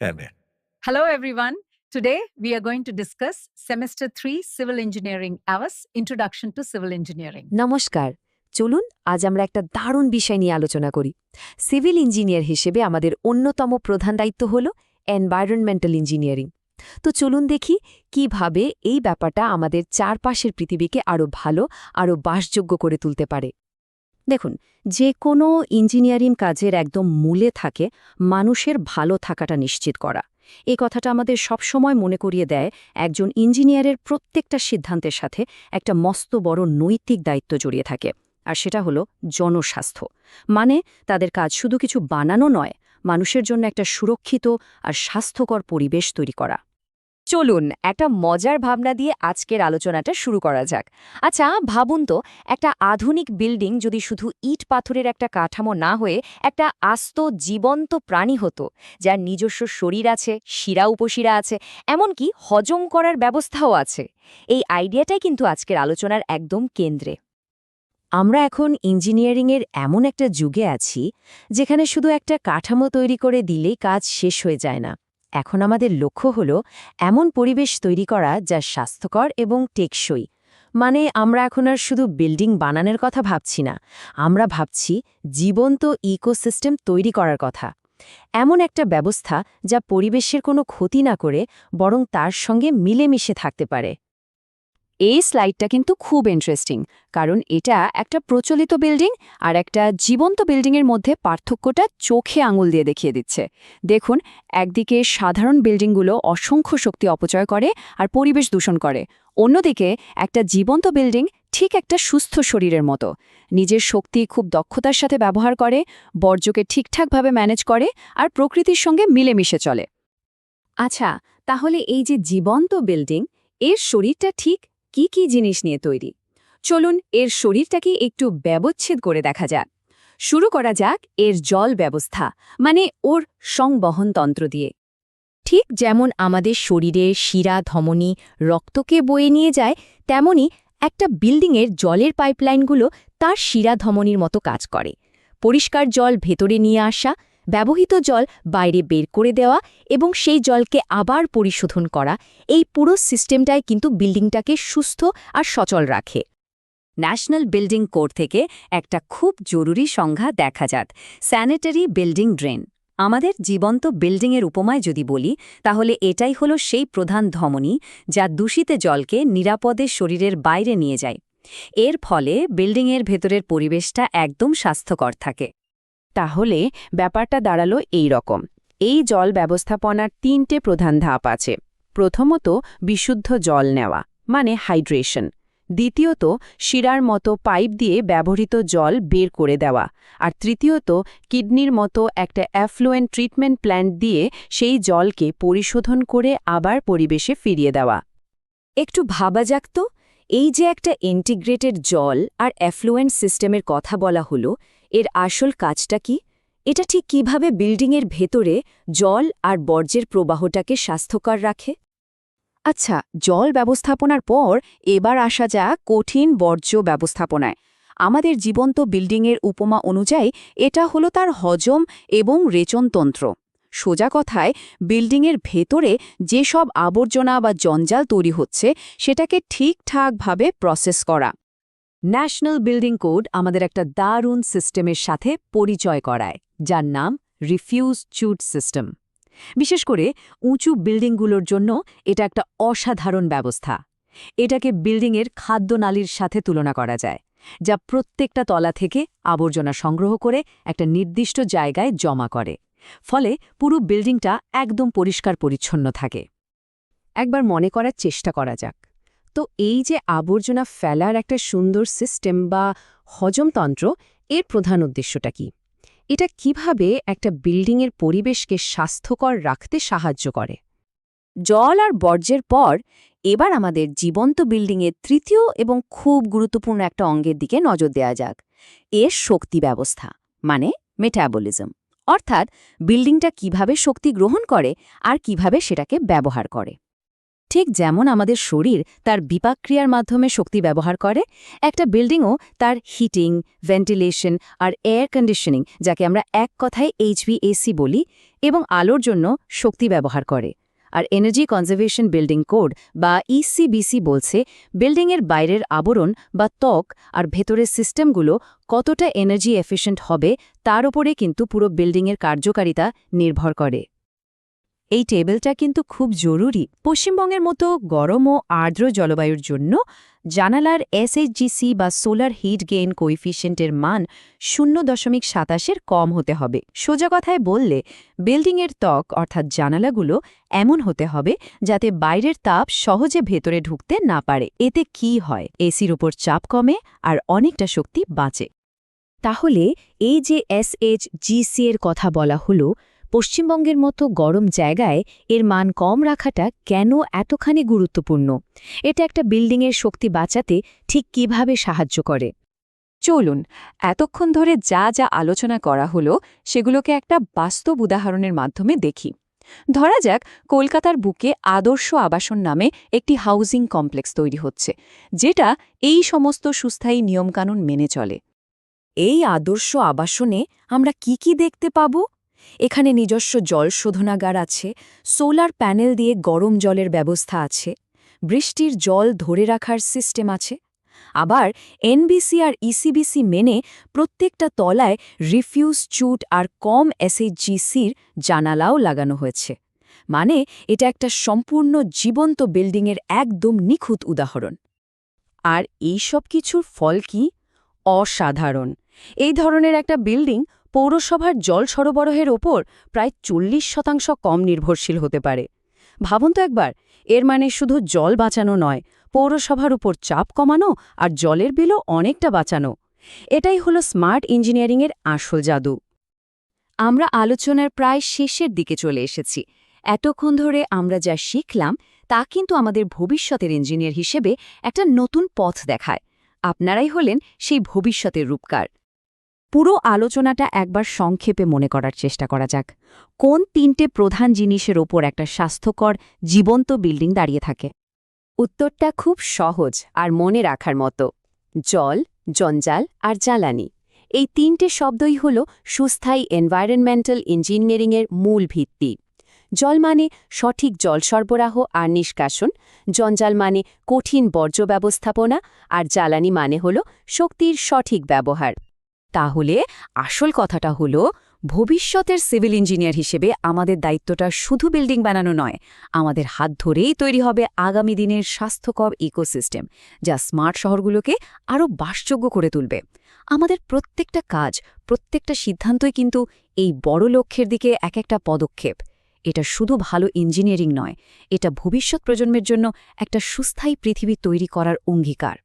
Anne. Hello, everyone. Today, we are going to discuss Semester 3 Civil Engineering AWAS Introduction to Civil Engineering. নমস্কার চলুন আজ আমরা একটা দারুণ বিষয় নিয়ে আলোচনা করি সিভিল ইঞ্জিনিয়ার হিসেবে আমাদের অন্যতম প্রধান দায়িত্ব হল এনভায়রনমেন্টাল ইঞ্জিনিয়ারিং তো চলুন দেখি কীভাবে এই ব্যাপারটা আমাদের চারপাশের পৃথিবীকে আরও ভালো আরও বাসযোগ্য করে তুলতে পারে দেখুন যে কোনো ইঞ্জিনিয়ারিং কাজের একদম মূলে থাকে মানুষের ভালো থাকাটা নিশ্চিত করা। এই কথাটা আমাদের সবসময় মনে করিয়ে দেয় একজন ইঞ্জিনিয়ারের প্রত্যেকটা সিদ্ধান্তের সাথে একটা মস্ত বড় নৈতিক দায়িত্ব জড়িয়ে থাকে, আর সেটা হলো জনস্বাস্থ্য। মানে তাদের কাজ শুধু কিছু বানানো নয়, মানুষের জন্য একটা সুরক্ষিত আর স্বাস্থ্যকর পরিবেশ তৈরি করা। চলুন একটা মজার ভাবনা দিয়ে আজকের আলোচনাটা শুরু করা যাক। আচ্ছা ভাবুন তো, একটা আধুনিক বিল্ডিং যদি শুধু ইট পাথরের একটা কাঠামো না হয়ে একটা আস্ত, জীবন্ত প্রাণী হতো, যার নিজস্ব শরীর আছে, শিরা উপশিরা আছে, এমনকি হজম করার ব্যবস্থাও আছে, এই আইডিয়াটাই কিন্তু আজকের আলোচনার একদম কেন্দ্রে। আমরা এখন ইঞ্জিনিয়ারিংয়ের এমন একটা যুগে আছি, যেখানে শুধু একটা কাঠামো তৈরি করে দিলেই কাজ শেষ হয়ে যায় না। এখন আমাদের লক্ষ্য হল এমন পরিবেশ তৈরি করা যা স্বাস্থ্যকর এবং টেকসই। মানে আমরা এখন আর শুধু বিল্ডিং বানানোর কথা ভাবছি না, আমরা ভাবছি জীবন্ত ইকোসিস্টেম তৈরি করার কথা। এমন একটা ব্যবস্থা যা পরিবেশের কোনো ক্ষতি না করে বরং তার সঙ্গে মিলেমিশে থাকতে পারে। এই স্লাইডটা কিন্তু খুব ইন্টারেস্টিং কারণ এটা একটা প্রচলিত বিল্ডিং আর একটা জীবন্ত বিল্ডিংয়ের মধ্যে পার্থক্যটা চোখে আঙুল দিয়ে দেখিয়ে দিচ্ছে। দেখুন, একদিকে সাধারণ বিল্ডিংগুলো অসংখ্য শক্তি অপচয় করে আর পরিবেশ দূষণ করে। অন্যদিকে একটা জীবন্ত বিল্ডিং ঠিক একটা সুস্থ শরীরের মতো। নিজের শক্তি খুব দক্ষতার সাথে ব্যবহার করে, বর্জ্যকে ঠিকঠাকভাবে ম্যানেজ করে আর প্রকৃতির সঙ্গে মিলেমিশে চলে। আচ্ছা তাহলে এই যে জীবন্ত বিল্ডিং এর শরীরটা ঠিক কি কি জিনিস নিয়ে তৈরি? চলুন এর শরীরটাকে একটু ব্যবচ্ছেদ করে দেখা যাক। শুরু করা যাক এর জল ব্যবস্থা মানে ওর সংবহনতন্ত্র দিয়ে। ঠিক যেমন আমাদের শরীরে শিরা, ধমনী, রক্তকে বয়ে নিয়ে যায়, তেমনি একটা বিল্ডিংয়ের জলের পাইপলাইনগুলো তার শিরা, ধমনীর মতো কাজ করে। পরিষ্কার জল ভেতরে নিয়ে আসা ব্যবহৃত জল বাইরে বের করে দেওয়া এবং সেই জলকে আবার পরিশোধন করা, এই পুরো সিস্টেমটাই কিন্তু বিল্ডিংটাকে সুস্থ আর সচল রাখে। ন্যাশনাল বিল্ডিং কোড থেকে একটা খুব জরুরি সংজ্ঞা দেখা যাক, স্যানিটারি বিল্ডিং ড্রেন। আমাদের জীবন্ত বিল্ডিংয়ের উপমায় যদি বলি, তাহলে এটাই হলো সেই প্রধান ধমনী যা দূষিত জলকে নিরাপদে শরীরের বাইরে নিয়ে যায়। এর ফলে বিল্ডিংয়ের ভেতরের পরিবেশটা একদম স্বাস্থ্যকর থাকে। তাহলে ব্যাপারটা দাঁড়াল এই রকম। এই জল ব্যবস্থাপনার তিনটে প্রধান ধাপ আছে। প্রথমত, বিশুদ্ধ জল নেওয়া মানে হাইড্রেশন। দ্বিতীয়ত, শিরার মতো পাইপ দিয়ে ব্যবহৃত জল বের করে দেওয়া। আর তৃতীয়ত, কিডনির মতো একটা অ্যাফ্লুয়েন্ট ট্রিটমেন্ট প্ল্যান্ট দিয়ে সেই জলকে পরিশোধন করে আবার পরিবেশে ফিরিয়ে দেওয়া। একটু ভাবা যাক তো? এই যে একটা ইন্টিগ্রেটেড জল আর অ্যাফ্লুয়েন্ট সিস্টেমের কথা বলা হলো এর আসল কাজটা কি? এটা ঠিক কীভাবে বিল্ডিংয়ের ভেতরে জল আর বর্জ্যের প্রবাহটাকে স্বাস্থ্যকর রাখে? আচ্ছা জল ব্যবস্থাপনার পর এবার আসা যাক কঠিন বর্জ্য ব্যবস্থাপনায়। আমাদের জীবন্ত বিল্ডিংয়ের উপমা অনুযায়ী এটা হলো তার হজম এবং রেচনতন্ত্র সোজা কথায়, বিল্ডিংয়ের ভেতরে যেসব আবর্জনা বা জঞ্জাল তৈরি হচ্ছে, সেটাকে ঠিকঠাকভাবে প্রসেস করা। ন্যাশনাল বিল্ডিং কোড আমাদের একটা দারুণ সিস্টেমের সাথে পরিচয় করায়, যার নাম রিফিউজ চুট সিস্টেম। বিশেষ করে উঁচু বিল্ডিংগুলোর জন্য এটা একটা অসাধারণ ব্যবস্থা। এটাকে বিল্ডিংয়ের খাদ্যনালীর সাথে তুলনা করা যায়, যা প্রত্যেকটা তলা থেকে আবর্জনা সংগ্রহ করে একটা নির্দিষ্ট জায়গায় জমা করে। ফলে পুরো বিল্ডিংটা একদম পরিষ্কার পরিচ্ছন্ন থাকে। একবার মনে করার চেষ্টা করা যাক। তো এই যে আবর্জনা ফেলার একটা সুন্দর সিস্টেম বা হজমতন্ত্র এর প্রধান উদ্দেশ্যটা কি? এটা কীভাবে একটা বিল্ডিংয়ের পরিবেশকে স্বাস্থ্যকর রাখতে সাহায্য করে? জল আর বর্জ্যের পর এবার আমাদের জীবন্ত বিল্ডিংয়ের তৃতীয় এবং খুব গুরুত্বপূর্ণ একটা অঙ্গের দিকে নজর দেওয়া যাক। এর শক্তি ব্যবস্থা মানে মেটাবলিজম অর্থাৎ বিল্ডিংটা কীভাবে শক্তি গ্রহণ করে আর কীভাবে সেটাকে ব্যবহার করে। ঠিক যেমন আমাদের শরীর তার বিপাকক্রিয়ার মাধ্যমে শক্তি ব্যবহার করে, একটা বিল্ডিংও তার হিটিং ভেন্টিলেশন আর এয়ার কন্ডিশনিং যাকে আমরা এক কথায় এইচভিএসি বলি, এবং আলোর জন্য শক্তি ব্যবহার করে। আর এনার্জি কনজারভেশন বিল্ডিং কোড বা ইসিবিসি বলছে বিল্ডিংয়ের বাইরের আবরণ বা ত্বক আর ভেতরের সিস্টেমগুলো কতটা এনার্জি এফিশিয়েন্ট হবে, তার উপরে কিন্তু পুরো বিল্ডিংয়ের কার্যকারিতা নির্ভর করে। এই টেবিলটা কিন্তু খুব জরুরি। পশ্চিমবঙ্গের মতো গরম ও আর্দ্র জলবায়ুর জন্য জানালার এসএইচজিসি বা সোলার হিট গেইন কোইফিশিয়েন্টের মান শূন্য দশমিক সাতাশের কম হতে হবে। সোজা কথায় বললে বিল্ডিংয়ের ত্বক অর্থাৎ জানালাগুলো এমন হতে হবে যাতে বাইরের তাপ সহজে ভেতরে ঢুকতে না পারে। এতে কি হয়? এসির উপর চাপ কমে আর অনেকটা শক্তি বাঁচে। তাহলে এই যে এসএইচজিসি এর কথা বলা হলো পশ্চিমবঙ্গের মতো গরম জায়গায় এর মান কম রাখাটা কেন এতখানি গুরুত্বপূর্ণ? এটা একটা বিল্ডিংয়ের শক্তি বাঁচাতে ঠিক কীভাবে সাহায্য করে? চলুন, এতক্ষণ ধরে যা যা আলোচনা করা হলো, সেগুলোকে একটা বাস্তব উদাহরণের মাধ্যমে দেখি। ধরা যাক, কলকাতার বুকে আদর্শ আবাসন নামে একটি হাউজিং কমপ্লেক্স তৈরি হচ্ছে, যেটা এই সমস্ত সুস্থায়ী নিয়মকানুন মেনে চলে। এই আদর্শ আবাসনে আমরা কি কি দেখতে পাব? এখানে নিজস্ব জল শোধনাগার আছে, সোলার প্যানেল দিয়ে গরম জলের ব্যবস্থা আছে, বৃষ্টির জল ধরে রাখার সিস্টেম আছে। আবার এনবিসি আর ইসিবিসি মেনে প্রত্যেকটা তলায় রিফিউজ চুট আর কম এসএইচজিসির জানালাও লাগানো হয়েছে। মানে এটা একটা সম্পূর্ণ জীবন্ত বিল্ডিংয়ের একদম নিখুঁত উদাহরণ। আর এই সব কিছুর ফল কি? অসাধারণ। এই ধরনের একটা বিল্ডিং পৌরসভার জল সরবরাহের ওপর প্রায় চল্লিশ শতাংশ কম নির্ভরশীল হতে পারে। ভাবুন তো একবার, এর মানে শুধু জল বাঁচানো নয়, পৌরসভার উপর চাপ কমানো আর জলের বিলও অনেকটা বাঁচানো। এটাই হলো স্মার্ট ইঞ্জিনিয়ারিংয়ের আসল জাদু। আমরা আলোচনার প্রায় শেষের দিকে চলে এসেছি। এতক্ষণ ধরে আমরা যা শিখলাম, তা কিন্তু আমাদের ভবিষ্যতের ইঞ্জিনিয়ার হিসেবে একটা নতুন পথ দেখায়। আপনারাই হলেন সেই ভবিষ্যতের রূপকার। পুরো আলোচনাটা একবার সংক্ষেপে মনে করার চেষ্টা করা যাক। কোন তিনটে প্রধান জিনিসের ওপর একটা স্বাস্থ্যকর, জীবন্ত বিল্ডিং দাঁড়িয়ে থাকে? উত্তরটা খুব সহজ আর মনে রাখার মতো। জল, জঞ্জাল আর জ্বালানি। এই তিনটে শব্দই হল সুস্থায়ী এনভায়রনমেন্টাল ইঞ্জিনিয়ারিংয়ের মূল ভিত্তি। জল মানে সঠিক জল সরবরাহ আর নিষ্কাশন। জঞ্জাল মানে কঠিন বর্জ্য ব্যবস্থাপনা আর জ্বালানি মানে হল শক্তির সঠিক ব্যবহার। তাহলে আসল কথাটা হলো, ভবিষ্যতের সিভিল ইঞ্জিনিয়ার হিসেবে আমাদের দায়িত্বটা শুধু বিল্ডিং বানানো নয়, আমাদের হাত ধরেই তৈরি হবে আগামী দিনের স্বাস্থ্যকর ইকোসিস্টেম, যা স্মার্ট শহরগুলোকে আরও বাসযোগ্য করে তুলবে। আমাদের প্রত্যেকটা কাজ, প্রত্যেকটা সিদ্ধান্তই কিন্তু এই বড় লক্ষ্যের দিকে এক একটা পদক্ষেপ। এটা শুধু ভালো ইঞ্জিনিয়ারিং নয়, এটা ভবিষ্যৎ প্রজন্মের জন্য একটা সুস্থায়ী পৃথিবী তৈরি করার অঙ্গীকার।